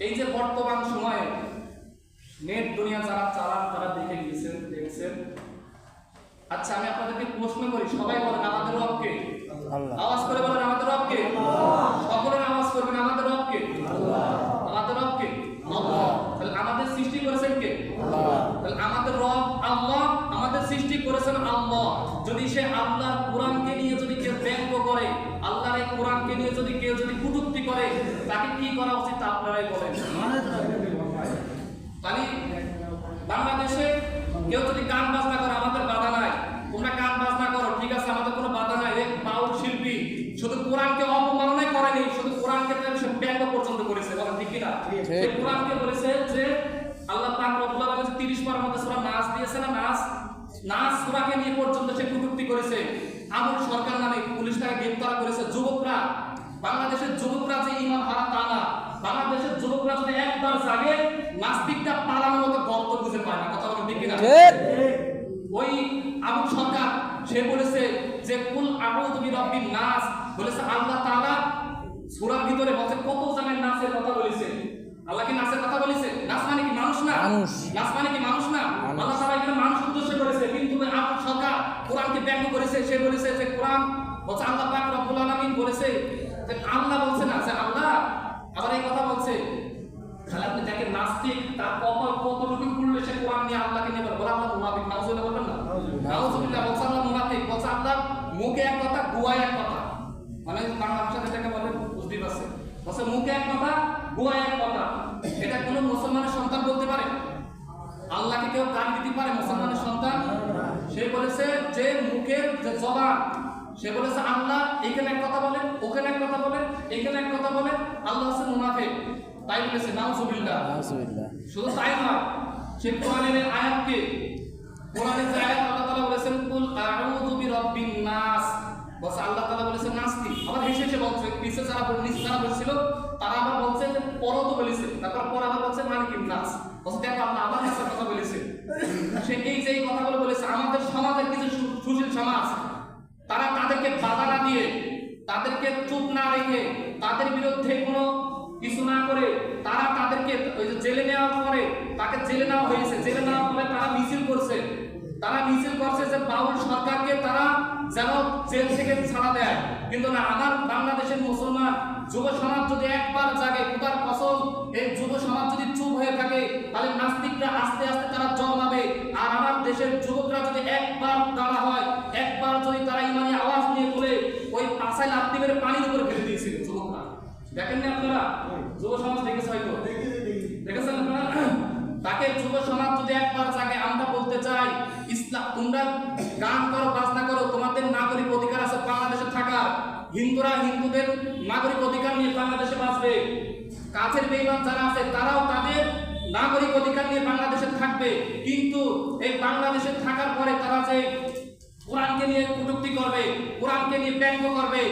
এই যে বর্তমান সময়ে নেট দুনিয়া যারা চালান তারা দেখে গিয়েছেন দেখছেন। আচ্ছা আমি আপনাদেরকে প্রশ্ন করি সবাই বলেন আমাদের রবকে আওয়াজ করে বলেন আমাদের রবকে সকলের আওয়াজ করবেন আমাদের রবকে আমাদের রবকে আল্লাহ। তাহলে আমাদের সৃষ্টি করেছেন কে? তাহলে আমাদের রব আল্লাহ আমাদের সৃষ্টি করেছেন আল্লাহ। যদি সে আল্লাহর কোরআনকে নিয়ে যদি কেউ ব্যঙ্গ করে কোরআনকে নিয়ে যদি কেউ যদি কটূক্তি করে তাকে কি করা উচিত তা আপনারাই বলেন। তাহলে বাংলাদেশে কেউ যদি গান বাজনা করে আমাদের বাধা নাই। তোমরা গান বাজনা করো ঠিক আছে আমাদের কোনো বাধা নাই। এক বাউল শিল্পী শুধু কোরআনকে অপমাননাই করেনি শুধু কোরআনকে সে ব্যঙ্গ পর্যন্ত করেছে বলেন ঠিক কিনা? সে কোরআনকে বলেছে যে আল্লাহ পাক রব্বুল আলামিন 30 পারার মধ্যে সূরা নাচ দিয়েছে না নাচ নাচ সূরাকে নিয়ে পর্যন্ত সে কটূক্তি করেছে আমল সরকার নামে পুলিশ তাকে গ্রেফতার করেছে। যুবকরা বাংলাদেশের যুবকরা যে ইমান হারা তা না। বাংলাদেশের যুবকরা যদি একবার জাগে নাস্তিকটা পালানোর মতো গর্ত খুঁজে পায় না। কথা ঠিক কিনা? ওই আবু সরকার সে বলেছে যে কুল আউযু বিরাব্বিন নাস। বলেছে আল্লাহ তাআলা সূরার ভিতরে বলছে কত জানেন নাচের কথা বলেছে? আল্লাহ কি নাচের কথা বলেছে? নাস মানে কি মানুষ না? মানুষ। নাচ মানে কি মানুষ না? আল্লাহ তাআলা এখানে মানুষ উদ্দেশ্য করেছে। কিন্তু আবু সরকার কোরআনকে ব্যঙ্গ করেছে, সে বলেছে যে কোরআন বলছে আল্লাহ পাক রব্বুল বলেছে। যে আল্লাহ বলছে না, যে আল্লাহ আবার এই কথা বলছে। তাহলে আপনি দেখেন নাস্তিক, তার কপাল কতটুকু খুললে সে কোরআন নিয়ে আল্লাহকে নিয়ে বলে আল্লাহ মুনাফিক না? বলছে আল্লাহ মুনাফিক, বলছে আল্লাহ মুখে এক কথা গুয়ায় এক কথা। মানে বাংলা ভাষাতে বলে, বুঝতেই পারছে বলছে মুখে এক কথা গুয়ায় এক কথা। এটা কোনো মুসলমানের সন্তান বলতে পারে? আল্লাহকে কেউ গান দিতে পারে মুসলমানের সন্তান সে বলেছে যে মুখের যে জবান সে বলেছে আল্লাহ এখানে এক কথা বলে ওখানে এক কথা বলে এখানে এক কথা বলে আল্লাহ হচ্ছে মুনাফিক। তাই বলেছে নাউজুবিল্লাহ। শুধু তাই নয় সে কোরআনের আয়াতকে কোরআনের যে আয়াত আল্লাহ তাআলা বলেছেন কুল আউযু বিরাব্বিন নাস। আল্লাহ তাআলা বলেছেন নাস্তি আবার হেসে হেসে বলছে যারা নিচে যারা বলছিল তারা আবার বলছে যে পরও তো বলেছে। তারপর পর আবার বলছে মালিকিন নাস। বলছে দেখো আল্লাহ আবার একটা কথা বলেছে। সে এই যে কথাগুলো বলেছে আমাদের সমাজের কিছু সু- সুশীল সমাজ তারা তাদেরকে বাধা না দিয়ে, তাদেরকে চুপ না রেখে, তাদের বিরুদ্ধে কোনো কিছু না করে, তারা তাদেরকে ওই যে জেলে নেওয়ার পরে তাকে জেলে নেওয়া হয়েছে। জেলে নেওয়ার পরে তারা মিছিল করছে। তারা মিছিল করছে যে বাউল সরকারকে তারা যেন জেল থেকে ছাড়া দেয়। কিন্তু না আমার বাংলাদেশের মুসলমান যুব সমাজ যদি একবার জাগে খুদার কসম এই যুব সমাজ যদি চুপ হয়ে থাকে, তাহলে নাস্তিকরা আস্তে আস্তে তারা জন্মাবে। আর আমার দেশের যুবকরা যদি একবার দাঁড়া পাশায় লাত্তি মেরে পানির উপরে ফেলে দিয়েছিল যুবকরা দেখেন না আপনারা? যুব সমাজ দেখেছে হয়তো। দেখেছেন আপনারা? তাকে যুব সমাজ যদি একবার জাগে, আমরা বলতে চাই ইসলাম তোমরা গান করো, বাজনা করো, তোমাদের নাগরিক অধিকার আছে বাংলাদেশে থাকার। হিন্দুরা হিন্দুদের নাগরিক অধিকার নিয়ে বাংলাদেশে বাঁচবে। কাছের বেইমান যারা আছে, তারাও তাদের নাগরিক অধিকার নিয়ে বাংলাদেশে থাকবে। কিন্তু এই বাংলাদেশে থাকার পরে তারা যে কোরআনকে নিয়ে কটুক্তি করবে কোরআনকে নিয়ে ব্যঙ্গ করবে।